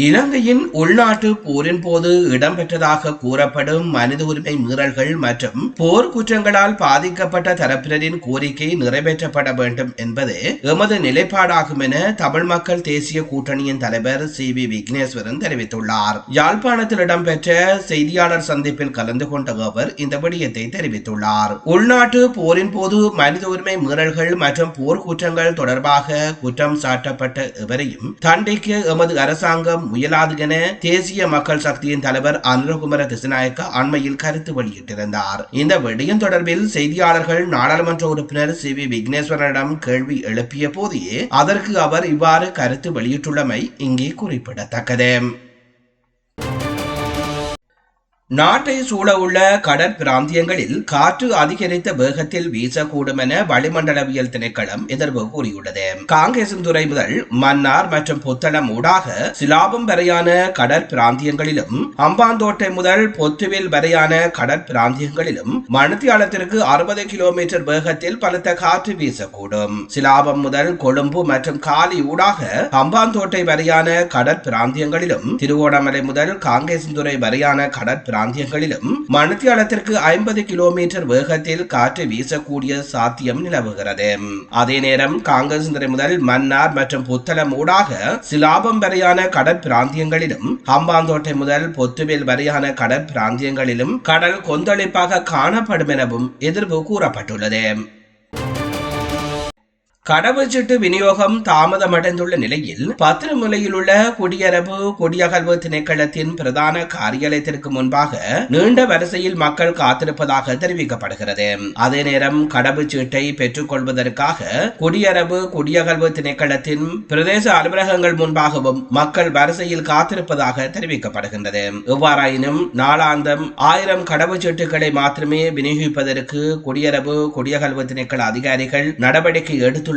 இலங்கையின் உள்நாட்டு போரின் போது இடம்பெற்றதாக கூறப்படும் மனித உரிமை மீறல்கள் மற்றும் போர் குற்றங்களால் பாதிக்கப்பட்ட தரப்பினரின் கோரிக்கை நிறைவேற்றப்பட வேண்டும் என்பது எமது நிலைப்பாடாகும் என தமிழ் மக்கள் தேசிய கூட்டணியின் தலைவர் சி வி விக்னேஸ்வரன் தெரிவித்துள்ளார். யாழ்ப்பாணத்தில் இடம்பெற்ற செய்தியாளர் சந்திப்பில் கலந்து கொண்ட அவர் இந்த விடயத்தை தெரிவித்துள்ளார். உள்நாட்டு போரின் போது மனித உரிமை மீறல்கள் மற்றும் போர் குற்றங்கள் தொடர்பாக குற்றம் சாட்டப்பட்ட எவரையும் தண்டிக்க எமது அரசாங்கம் முயலாதுகென தேசிய மக்கள் சக்தியின் தலைவர் அனுரகுமர திசநாயக்க அண்மையில் கருத்து வெளியிட்டிருந்தார். இந்த விடயம் தொடர்பில் செய்தியாளர்கள் நாடாளுமன்ற உறுப்பினர் சி. வி. விக்னேஸ்வரனிடம் கேள்வி எழுப்பிய போதே அதற்கு அவர் இவ்வாறு கருத்து வெளியிட்டுள்ளமை இங்கே குறிப்பிடத்தக்கது. நாட்டை சூழவுள்ள கடற்பிராந்தியங்களில் காற்று அதிகரித்த வேகத்தில் வீசக்கூடும் என வளிமண்டலவியல் திணைக்களம் எதிர்வு கூறியுள்ளது. காங்கேசன்துறை முதல் மன்னார் மற்றும் புத்தளம் ஊடாக சிலாபம் வரையான கடற்பிராந்தியங்களிலும் அம்பாந்தோட்டை முதல் பொத்துவில் வரையான கடற்பிராந்தியங்களிலும் மணித்தியாலத்திற்கு அறுபது கிலோமீட்டர் வேகத்தில் பலத்த காற்று வீசக்கூடும். சிலாபம் முதல் கொழும்பு மற்றும் காலி ஊடாக அம்பாந்தோட்டை வரையான கடற்பிராந்தியங்களிலும் திருவோணமலை முதல் காங்கேசன்துறை வரையான கடற்பிராந்திய பிராந்தியங்களிலும் மணித்தியாலத்திற்கு ஐம்பது கிலோமீட்டர் வேகத்தில் காற்று வீசக்கூடிய சாத்தியம் நிலவுகிறது. அதே நேரம் காங்கிரஸ் முதல் மன்னார் மற்றும் புத்தளம் ஊடாக சிலாபம் வரையான கடற்பிராந்தியங்களிலும் ஹம்பாந்தோட்டை முதல் பொத்துவேல் வரையான கடற்பிராந்தியங்களிலும் கடல் கொந்தளிப்பாக காணப்படும் எனவும் எதிர்வு கூறப்பட்டுள்ளது. கடவுச்சீட்டு விநியோகம் தாமதமடைந்துள்ள நிலையில் பத்திரமுலையில் உள்ள குடியரபு குடியகல்வு திணைக்களத்தின் பிரதான காரியாலயத்திற்கு முன்பாக நீண்ட வரிசையில் மக்கள் காத்திருப்பதாக தெரிவிக்கப்படுகிறது. அதே நேரம் கடவுச்சீட்டை பெற்றுக் கொள்வதற்காக குடியரபு குடியகல்வு திணைக்களத்தின் பிரதேச அலுவலகங்கள் முன்பாகவும் மக்கள் வரிசையில் காத்திருப்பதாக தெரிவிக்கப்படுகின்றது. எவ்வாறாயினும் நாளாந்தம் ஆயிரம் கடவுச்சீட்டுகளை மாத்திரமே விநியோகிப்பதற்கு குடியரபு குடியகல்வு திணைக்கள அதிகாரிகள் நடவடிக்கை எடுத்துள்ள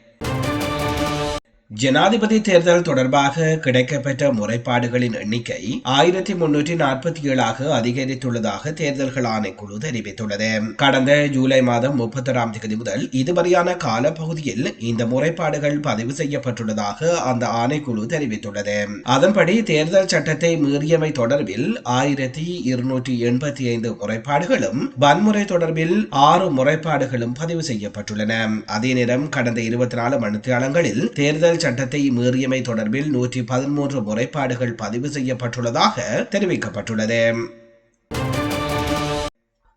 ஜனாதிபதி தேர்தல் தொடர்பாக கிடைக்கப்பெற்ற முறைப்பாடுகளின் எண்ணிக்கை ஆயிரத்தி முன்னூற்றி நாற்பத்தி ஏழாக அதிகரித்துள்ளதாக தேர்தல்கள் ஆணைக்குழு தெரிவித்துள்ளது. கடந்த ஜூலை மாதம் முப்பத்தொராம் தேதி முதல் இதுவரையான காலப்பகுதியில் இந்த முறைப்பாடுகள் பதிவு செய்யப்பட்டுள்ளதாக அந்த ஆணைக்குழு தெரிவித்துள்ளது. அதன்படி தேர்தல் சட்டத்தை மீறியமை தொடர்பில் ஆயிரத்தி இருநூற்றி எண்பத்தி ஐந்து முறைப்பாடுகளும் வன்முறை தொடர்பில் ஆறு முறைப்பாடுகளும் பதிவு செய்யப்பட்டுள்ளன. அதே நேரம் கடந்த இருபத்தி நாலு மணித்தியாலங்களில் தேர்தல் சட்டத்தை மீறியமை தொடர்பில் நூற்றி பதிமூன்று முறைப்பாடுகள் பதிவு செய்யப்பட்டுள்ளதாக தெரிவிக்கப்பட்டுள்ளது.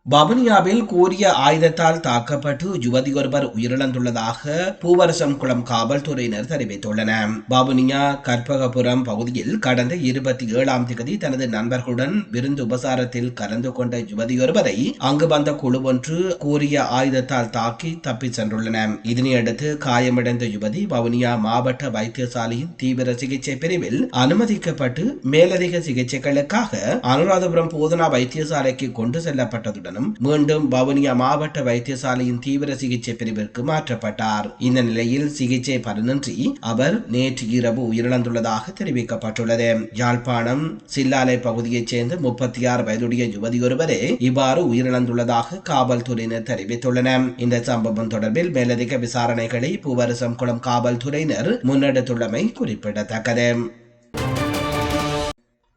வவுனியாவில் கூறிய ஆயுதத்தால் தாக்கப்பட்டு யுவதி ஒருவர் உயிரிழந்துள்ளதாக பூவரசம் குளம் காவல்துறையினர் தெரிவித்துள்ளனர் வவுனியா கற்பகபுரம் பகுதியில் கடந்த இருபத்தி ஏழாம் தேதி தனது நண்பர்களுடன் விருந்து உபசாரத்தில் கலந்து கொண்ட யுவதியொருவரை அங்கு வந்த குழு ஒன்று கூறிய ஆயுதத்தால் தாக்கி தப்பிச் சென்றுள்ளன. இதனையடுத்து காயமடைந்த யுவதி வவுனியா மாவட்ட வைத்தியசாலையின் தீவிர சிகிச்சை பிரிவில் அனுமதிக்கப்பட்டு மேலதிக சிகிச்சைகளுக்காக அனுராதபுரம் போதனா வைத்தியசாலைக்கு கொண்டு செல்லப்பட்டதுடன் உடனும் மீண்டும் வவுனியா மாவட்ட வைத்தியசாலையின் தீவிர சிகிச்சை பிரிவிற்கு மாற்றப்பட்டார். இந்த நிலையில் சிகிச்சை பலனின்றி அவர் நேற்று இரவு உயிரிழந்துள்ளதாக தெரிவிக்கப்பட்டுள்ளது. யாழ்ப்பாணம் சில்லாலை பகுதியைச் சேர்ந்த முப்பத்தி ஆறு வயதுடைய யுவதி ஒருவரே இவ்வாறு உயிரிழந்துள்ளதாக காவல்துறையினர் தெரிவித்துள்ளனர். இந்த சம்பவம் தொடர்பில் மேலதிக விசாரணைகளை பூவரசம் குளம் காவல்துறையினர் முன்னெடுத்துள்ளமை குறிப்பிடத்தக்கது.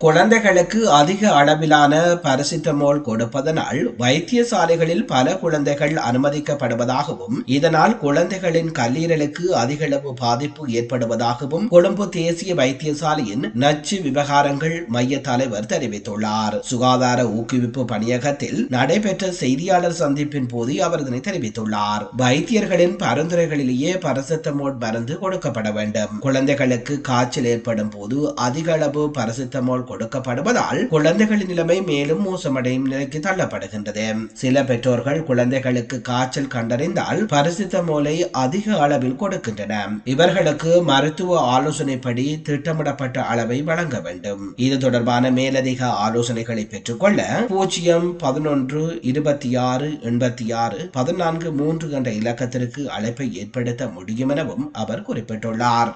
குழந்தைகளுக்கு அதிக அளவிலான பரசித்தமோல் கொடுப்பதனால் வைத்தியசாலைகளில் பல குழந்தைகள் அனுமதிக்கப்படுவதாகவும் இதனால் குழந்தைகளின் கல்லீரலுக்கு அதிகளவு பாதிப்பு ஏற்படுவதாகவும் கொழும்பு தேசிய வைத்தியசாலையின் நச்சு விவகாரங்கள் மைய தலைவர் தெரிவித்துள்ளார். சுகாதார ஊக்குவிப்பு பணியகத்தில் நடைபெற்ற செய்தியாளர் சந்திப்பின் போது அவர் இதனை தெரிவித்துள்ளார். வைத்தியர்களின் பரிந்துரைகளிலேயே பரசித்தமோல் மருந்து கொடுக்கப்பட வேண்டும். குழந்தைகளுக்கு காய்ச்சல் ஏற்படும் போது அதிக அளவு பரசித்தமோல் கொடுக்கப்படுவதால் குழந்தைகளின் நிலைமை மேலும் மோசமடையும் நிலைக்கு தள்ளப்படுகின்றது. சில பெற்றோர்கள் குழந்தைகளுக்கு காய்ச்சல் கண்டறிந்தால் பரிசுத்த மூலை அதிக அளவில் கொடுக்கின்றன. இவர்களுக்கு மருத்துவ ஆலோசனைப்படி திட்டமிடப்பட்ட அளவை வழங்க வேண்டும். இது தொடர்பான மேலதிக ஆலோசனைகளை பெற்றுக்கொள்ள பூஜ்ஜியம் பதினொன்று இருபத்தி ஆறு எண்பத்தி ஆறு பதினான்கு மூன்று என்ற இலக்கத்திற்கு அழைப்பை ஏற்படுத்த முடியும் எனவும் அவர் குறிப்பிட்டுள்ளார்.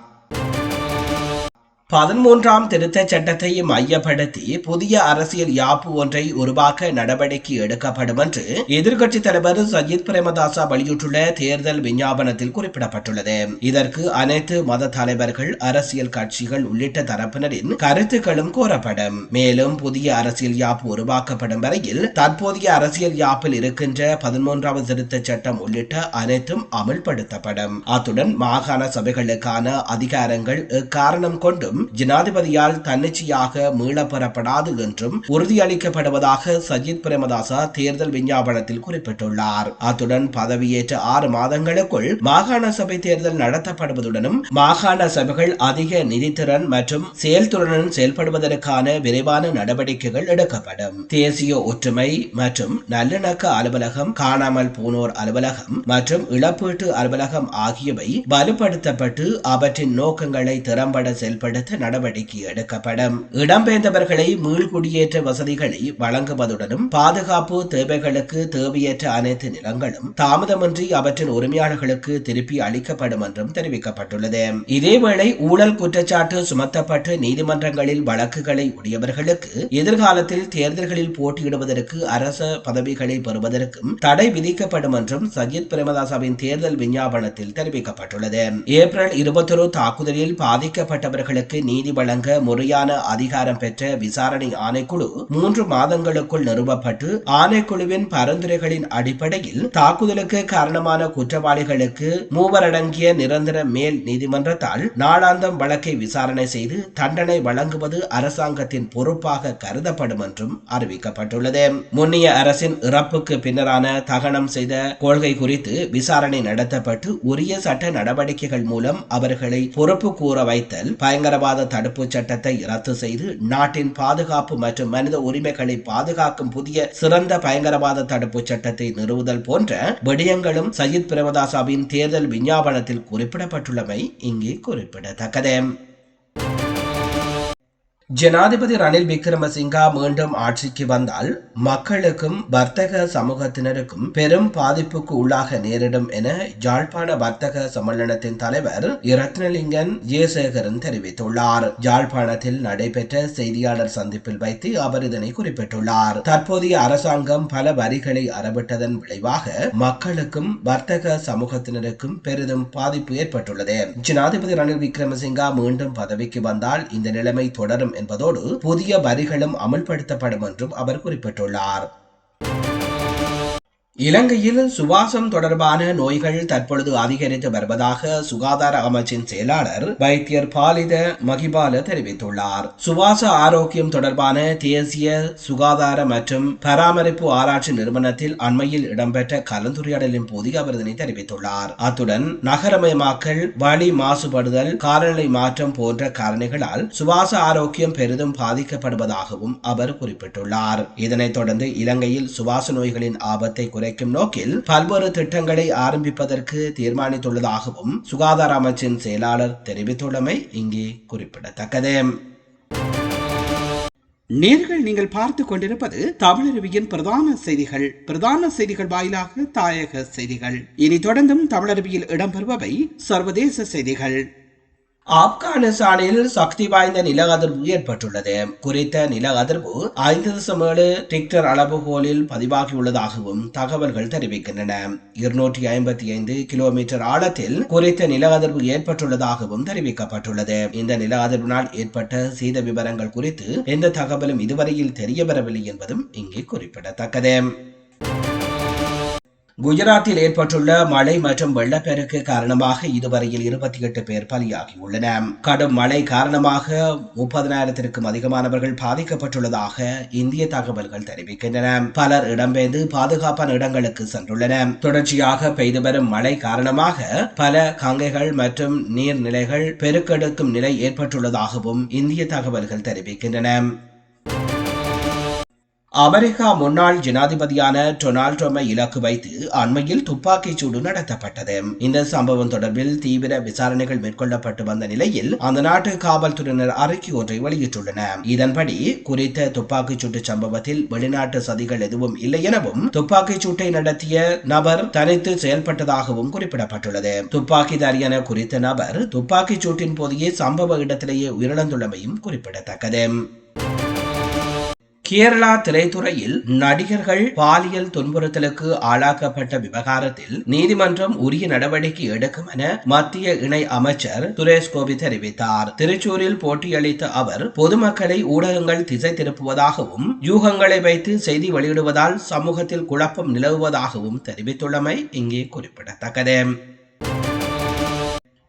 பதிமூன்றாம் திருத்தச் சட்டத்தை மையப்படுத்தி புதிய அரசியல் யாப்பு ஒன்றை உருவாக்க நடவடிக்கை எடுக்கப்படும் என்று எதிர்க்கட்சித் தலைவர் சஜித் பிரேமதாசா வெளியிட்டுள்ள தேர்தல் விஞ்ஞாபனத்தில் குறிப்பிடப்பட்டுள்ளது. இதற்கு அனைத்து மத தலைவர்கள் அரசியல் கட்சிகள் உள்ளிட்ட தரப்பினரின் கருத்துக்களும் கோரப்படும் மேலும் புதிய அரசியல் யாப்பு உருவாக்கப்படும் வரையில் தற்போதைய அரசியல் யாப்பில் இருக்கின்ற பதிமூன்றாவது திருத்தச் சட்டம் உள்ளிட்ட அனைத்தும் அமல்படுத்தப்படும். அத்துடன் மாகாண சபைகளுக்கான அதிகாரங்கள் காரணம் கொண்டும் ஜனாதிபதியால் தன்னிச்சையாக மீளப்பெறப்படாது என்றும் உறுதியளிக்கப்படுவதாக சஜித் பிரேமதாசா தேர்தல் விஞ்ஞாபனத்தில் குறிப்பிட்டுள்ளார். அத்துடன் பதவியேற்ற ஆறு மாதங்களுக்குள் மாகாண சபை தேர்தல் நடத்தப்படுவதுடனும் மாகாண சபைகள் அதிக நிதித்திறன் மற்றும் செயல்திறனுடன் செயல்படுவதற்கான விரைவான நடவடிக்கைகள் எடுக்கப்படும். தேசிய ஒற்றுமை மற்றும் நல்லிணக்க அலுவலகம் காணாமல் போனோர் அலுவலகம் மற்றும் இழப்பீட்டு அலுவலகம் ஆகியவை வலுப்படுத்தப்பட்டு அவற்றின் நோக்கங்களை திறம்பட செயல்படுத்த நடவடிக்கை எடுக்கப்படும். இடம்பெயர்ந்தவர்களை மீள்குடியேற்ற வசதிகளை வழங்குவதுடனும் பாதுகாப்பு தேவைகளுக்கு தேவையற்ற அனைத்து நிலங்களும் தாமதமின்றி அவற்றின் உரிமையாளர்களுக்கு திருப்பி அளிக்கப்படும் என்றும் தெரிவிக்கப்பட்டுள்ளது. இதேவேளை ஊழல் குற்றச்சாட்டு சுமத்தப்பட்டு நீதிமன்றங்களில் வழக்குகளை உடையவர்களுக்கு எதிர்காலத்தில் தேர்தல்களில் போட்டியிடுவதற்கு அரச பதவிகளை பெறுவதற்கும் தடை விதிக்கப்படும் என்றும் சஜித் பிரேமதாசாவின் தேர்தல் விஞ்ஞாபனத்தில் தெரிவிக்கப்பட்டுள்ளது. ஏப்ரல் இருபத்தொரு தாக்குதலில் பாதிக்கப்பட்டவர்களுக்கு நீதி வழங்க முறையான அதிகாரம் பெற்ற விசாரணை ஆணைக்குழு மூன்று மாதங்களுக்குள் நிறுவப்பட்டு ஆணைக்குழுவின் பரிந்துரைகளின் அடிப்படையில் தாக்குதலுக்கு காரணமான குற்றவாளிகளுக்கு மூவரடங்கிய நிரந்தர மேல் நீதிமன்றத்தால் நாளாந்தம் வழக்கை விசாரணை செய்து தண்டனை வழங்குவது அரசாங்கத்தின் பொறுப்பாக கருதப்படும் என்றும் அறிவிக்கப்பட்டுள்ளது. முன்னைய அரசின் இறப்புக்கு பின்னரான தகனம் செய்த கொள்கை குறித்து விசாரணை நடத்தப்பட்டு உரிய சட்ட நடவடிக்கைகள் மூலம் அவர்களை பொறுப்பு கூற வைத்தல் பயங்கர பயங்கரவாத தடுப்பு சட்டத்தை ரத்து செய்து நாட்டின் பாதுகாப்பு மற்றும் மனித உரிமைகளை பாதுகாக்கும் புதிய சிறந்த பயங்கரவாத தடுப்பு சட்டத்தை நிறுவுதல் போன்ற விடயங்களும் சயித் பிரேமதாசாவின் தேர்தல் விஞ்ஞாபனத்தில் குறிப்பிடப்பட்டுள்ளமை இங்கே குறிப்பிடத்தக்கது. ஜனாதிபதி ரணில் விக்ரமசிங்கா மீண்டும் ஆட்சிக்கு வந்தால் மக்களுக்கும் வர்த்தக சமூகத்தினருக்கும் பெரும் பாதிப்புக்கு உள்ளாக நேரிடும் என ஜாழ்ப்பாண வர்த்தக சம்மேளனத்தின் தலைவர் இரத்னலிங்கன் ஜெயசேகரன் தெரிவித்துள்ளார். ஜாழ்ப்பாணத்தில் நடைபெற்ற செய்தியாளர் சந்திப்பில் வைத்து அவர் இதனை குறிப்பிட்டுள்ளார். தற்போதைய அரசாங்கம் பல வரிகளை அறவிட்டதன் விளைவாக மக்களுக்கும் வர்த்தக சமூகத்தினருக்கும் பெரிதும் பாதிப்பு ஏற்பட்டுள்ளது. ஜனாதிபதி ரணில் விக்ரமசிங்கா மீண்டும் பதவிக்கு வந்தால் இந்த நிலைமை தொடரும் என்பதோடு புதிய வரிகளும் அமல்படுத்தப்படும் என்றும் அவர் குறிப்பிட்டுள்ளார். இலங்கையில் சுவாசம் தொடர்பான நோய்கள் தற்பொழுது அதிகரித்து வருவதாக சுகாதார அமைச்சின் செயலாளர் வைத்தியர் பாலித மகிபால தெரிவித்துள்ளார். சுவாச ஆரோக்கியம் தொடர்பான தேசிய சுகாதார மற்றும் பராமரிப்பு ஆராய்ச்சி நிறுவனத்தில் அண்மையில் இடம்பெற்ற கலந்துரையாடலின் போது அவர் இதனை தெரிவித்துள்ளார். அத்துடன் நகரமயமாக்கல் வழி மாசுபடுதல் காலநிலை மாற்றம் போன்ற காரணிகளால் சுவாச ஆரோக்கியம் பெரிதும் பாதிக்கப்படுவதாகவும் அவர் குறிப்பிட்டுள்ளார். இதனைத் தொடர்ந்து இலங்கையில் சுவாச நோய்களின் ஆபத்தை குறைக்கும் நோக்கில் பல்வேறு திட்டங்களை ஆரம்பிப்பதற்கு தீர்மானித்துள்ளதாகவும் சுகாதார அமைச்சின் செயலாளர் தெரிவித்துள்ளமை இங்கே குறிப்பிடத்தக்கது. நேர்கள் நீங்கள் பார்த்து கொண்டிருப்பது தமிழருவியின் பிரதான செய்திகள். பிரதான செய்திகள் வாயிலாக தாயக செய்திகள். இனி தொடர்ந்தும் தமிழருவியில் இடம்பெறுபவை சர்வதேச செய்திகள். ஆப்கானிஸ்தானில் சக்தி வாய்ந்த நில அதிர்வு ஏற்பட்டுள்ளது. குறித்த நில அதிர்வு ஐந்து தசம் ஏழு டிக்டர் அளவுகோலில் பதிவாகியுள்ளதாகவும் தகவல்கள் தெரிவிக்கின்றன. இருநூற்றி ஐம்பத்தி ஐந்து கிலோமீட்டர் ஆழத்தில் குறித்த நில அதிர்வு ஏற்பட்டுள்ளதாகவும் தெரிவிக்கப்பட்டுள்ளது. இந்த நில அதிர்வினால் ஏற்பட்ட சீத விவரங்கள் குறித்து எந்த தகவலும் இதுவரையில் தெரியவரவில்லை என்பதும் இங்கே குறிப்பிடத்தக்கது. குஜராத்தில் ஏற்பட்டுள்ள மழை மற்றும் வெள்ளப்பெருக்கு காரணமாக இதுவரையில் இருபத்தி எட்டு பேர் பலியாகியுள்ளனர் கடும் மழை காரணமாக முப்பதனாயிரத்திற்கும் அதிகமானவர்கள் பாதிக்கப்பட்டுள்ளதாக இந்திய தகவல்கள் தெரிவிக்கின்றன. பலர் இடம்பெயர்ந்து பாதுகாப்பான இடங்களுக்கு சென்றுள்ளனர். தொடர்ச்சியாக பெய்து வரும் மழை காரணமாக பல கங்கைகள் மற்றும் நீர்நிலைகள் பெருக்கெடுக்கும் நிலை ஏற்பட்டுள்ளதாகவும் இந்திய தகவல்கள் தெரிவிக்கின்றன. அமெரிக்கா முன்னாள் ஜனாதிபதியான டொனால்ட் ட்ரம்பை இலக்கு வைத்து அண்மையில் துப்பாக்கிச் சூடு நடத்தப்பட்டது. இந்த சம்பவம் தொடர்பில் தீவிர விசாரணைகள் மேற்கொள்ளப்பட்டு வந்த நிலையில் அந்த நாட்டு காவல்துறையினர் அறிக்கை ஒன்றை வெளியிட்டுள்ளனர் இதன்படி குறித்த துப்பாக்கிச் சூட்டு சம்பவத்தில் வெளிநாட்டு சதிகள் எதுவும் இல்லை எனவும் துப்பாக்கிச் சூட்டை நடத்திய நபர் தனித்து செயல்பட்டதாகவும் குறிப்பிடப்பட்டுள்ளது. துப்பாக்கிதாரியான குறித்த நபர் துப்பாக்கிச் சூட்டின் போதையே சம்பவ இடத்திலேயே உயிரிழந்துள்ளமையும் குறிப்பிடத்தக்கது. கேரளா திரைத்துறையில் நடிகர்கள் பாலியல் துன்புறுத்தலுக்கு ஆளாக்கப்பட்ட விவகாரத்தில் நீதிமன்றம் உரிய நடவடிக்கை எடுக்கும் என மத்திய இணை அமைச்சர் சுரேஷ் கோபி தெரிவித்தார். திருச்சூரில் போட்டியளித்த அவர் பொதுமக்களை ஊடகங்கள் திசை திருப்புவதாகவும் யூகங்களை வைத்து செய்தி வெளியிடுவதால் சமூகத்தில் குழப்பம் நிலவுவதாகவும் தெரிவித்துள்ளமை இங்கே குறிப்பிடத்தக்கது.